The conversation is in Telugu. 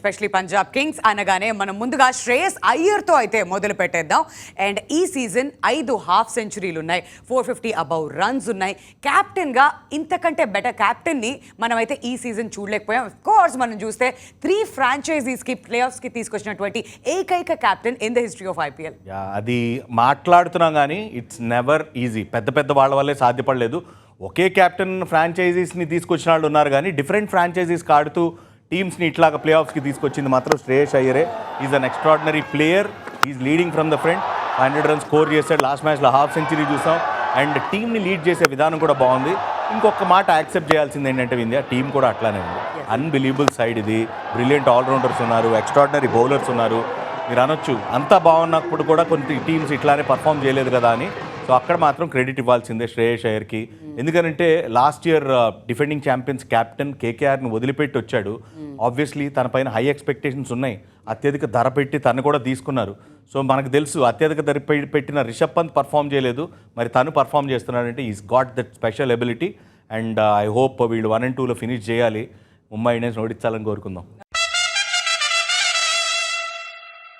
ఎస్పెషలీ పంజాబ్ కింగ్స్ అనగానే మనం ముందుగా శ్రేయస్ అయ్యర్తో అయితే మొదలు పెట్టేద్దాం. అండ్ ఈ సీజన్ ఐదు హాఫ్ సెంచరీలు ఉన్నాయి ఫోర్ ఫిఫ్టీ అబౌవ్ రన్స్ ఉన్నాయి కెప్టెన్గా ఇంతకంటే బెటర్ కెప్టెన్ని మనమైతే ఈ సీజన్ చూడలేకపోయాం. కోర్స్ మనం చూస్తే త్రీ ఫ్రాంచైజీస్కి ప్లే ఆఫ్స్కి తీసుకొచ్చినటువంటి ఏకైక captain in the history of IPL అది మాట్లాడుతున్నాం కానీ ఇట్స్ నెవర్ ఈజీ పెద్ద పెద్ద వాళ్ళ వల్లే సాధ్యపడలేదు. ఒకే కెప్టెన్ ఫ్రాంచైజీస్ని తీసుకొచ్చిన వాళ్ళు ఉన్నారు కానీ డిఫరెంట్ ఫ్రాంచైజీస్కి ఆడుతూ టీమ్స్ని ఇట్లాగా ప్లే ఆఫ్స్కి తీసుకొచ్చింది మాత్రం Shreyas అయ్యరే. Is an extraordinary player is leading from the front hundred runs score చేశాడు. లాస్ట్ మ్యాచ్లో హాఫ్ సెంచరీ చూసాం. అండ్ టీంని లీడ్ చేసే విధానం కూడా బాగుంది. ఇంకొక మాట యాక్సెప్ట్ చేయాల్సింది ఏంటంటే ఇండియా టీం కూడా అట్లానే ఉంది. అన్బిలీవబుల్ సైడ్ ఇది. బ్రిలియంట్ ఆల్రౌండర్స్ ఉన్నారు. ఎక్స్ట్రాడినరీ బౌలర్స్ ఉన్నారు. మీరు అనొచ్చు అంతా బాగున్నప్పుడు కూడా కొన్ని టీమ్స్ ఇట్లానే పర్ఫామ్ చేయలేదు కదా అని. సో అక్కడ మాత్రం క్రెడిట్ ఇవ్వాల్సిందే శ్రేయస్ అయ్యర్కి. ఎందుకంటే last year defending champions captain కేకేఆర్ని వదిలిపెట్టి వచ్చాడు. ఆబ్వియస్లీ తన పైన హై ఎక్స్పెక్టేషన్స్ ఉన్నాయి. అత్యధిక ధర పెట్టి తను కూడా తీసుకున్నారు. సో మనకు తెలుసు అత్యధిక ధర పెట్టిన రిషబ్ పంత్ పర్ఫామ్ చేయలేదు. మరి తను పర్ఫామ్ చేస్తున్నాడంటే is got that special ability and I hope వీళ్ళు వన్ అండ్ టూలో ఫినిష్ చేయాలి. ముంబై ఇండియన్స్ ఓడించాలని కోరుకుందాం.